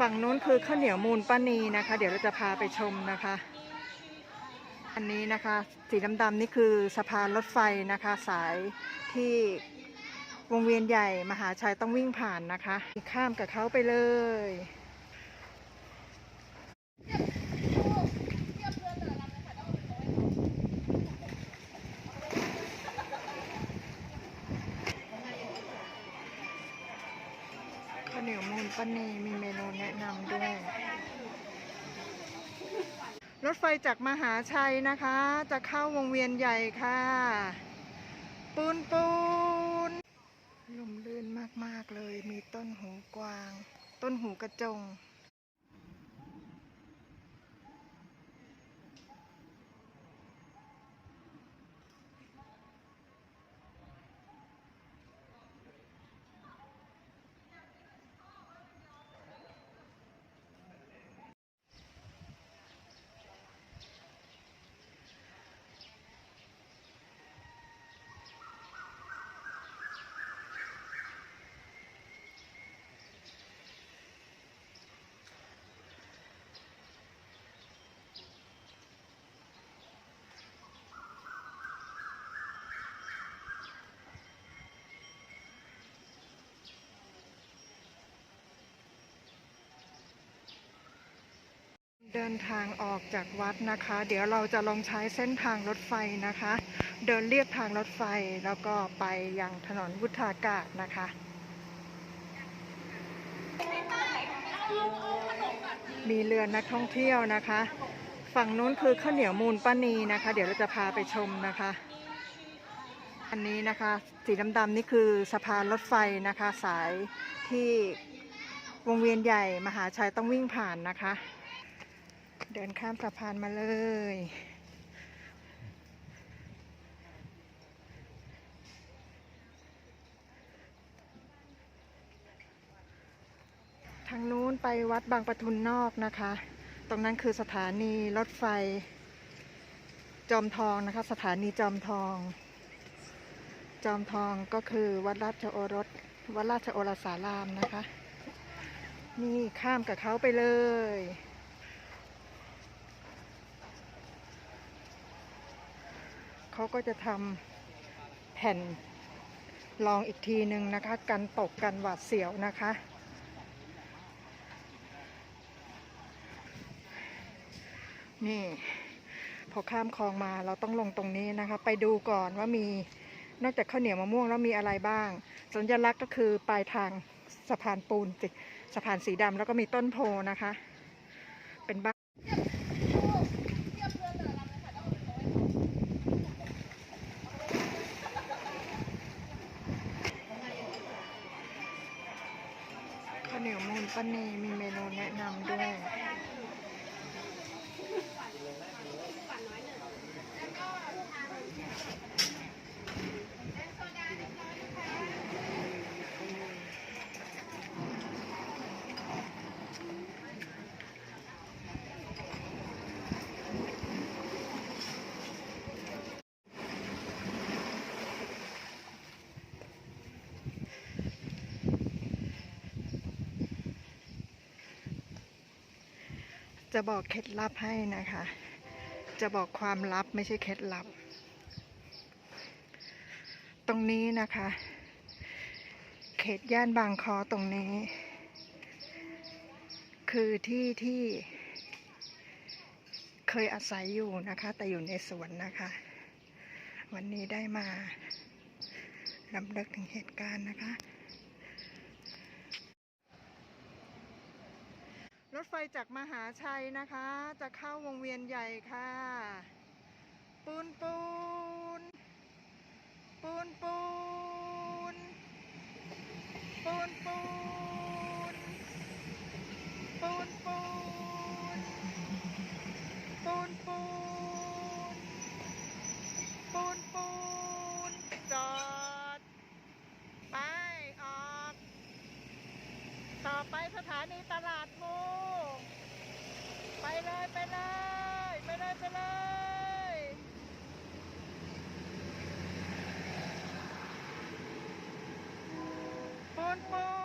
ฝั่งนู้นคือข้าวเหนียวมูลป้านีนะคะ เดี๋ยวเราจะพาไปชมนะคะ อันนี้นะคะสีดำๆนี่คือสะพานรถไฟนะคะ สายที่วงเวียนใหญ่มหาชัยต้องวิ่งผ่านนะคะ ข้ามกับเขาไปเลย ข้าวเห นียวมูลป้านีมีเมนูแนะนำด้วย รถไฟจากมหาชัยนะคะ จะเข้าวงเวียนใหญ่ค่ะ ปูนปูนลมลื่นมาก ๆ เลยมีต้นหูกวาง ต้นหูกระจง เดินทางออกจากวัดนะคะ เดี๋ยวเราจะลองใช้เส้นทางรถไฟนะคะ เดินเลียบทางรถไฟแล้วก็ไปยังถนนวุฒากาศนะคะมีเรือนักท่องเที่ยวนะคะ ฝั่งนู้นคือข้าวเหนียวมูลป้านีนะคะ เดี๋ยวเราจะพาไปชมนะคะ อันนี้นะคะสีดำๆนี่คือสะพานรถไฟนะคะ สายที่วงเวียนใหญ่มหาชัยต้องวิ่งผ่านนะคะ เดินข้ามสะพานมาเลย ทางนู้นไปวัดบางปะทุนนอกนะคะ ตรงนั้นคือสถานีรถไฟ จอมทองนะคะ สถานีจอมทอง จอมทองก็คือวัดราชโอรส วัดราชโอรสารามนะคะ นี่ข้ามกับเขาไปเลย เขาก็จะทำแผ่นรองอีกทีหนึ่งนะคะ กันตกกันหวาดเสียวนะคะ นี่พอข้ามคลองมาเราต้องลงตรงนี้นะคะ ไปดูก่อนว่ามีนอกจากข้าวเหนียวมะม่วงแล้วมีอะไรบ้าง สัญลักษณ์ก็คือปลายทางสะพานปูนสิสะพานสีดำแล้วก็มีต้นโพนะคะ เป็นบ้านข้าว ก็มีมีเมนูแนะนำด้วย จะบอกเคล็ดลับให้นะคะ จะบอกความลับไม่ใช่เคล็ดลับ ตรงนี้นะคะ เขตย่านบางคอตรงนี้ คือที่ที่เคยอาศัยอยู่นะคะ แต่อยู่ในสวนนะคะ วันนี้ได้มาลำเลึกถึงเหตุการณ์นะคะ รถไฟจากมหาชัยนะคะ จะเข้าวงเวียนใหญ่ค่ะ ปูนปูน ปูนปูน ปูนปูน ปูนปูน ปูนปูน ปูนปูน จอด ไป ออก ต่อไปสถานีตลาดมูไปเลยไปเลยไปเลยไปเลยปูนปูน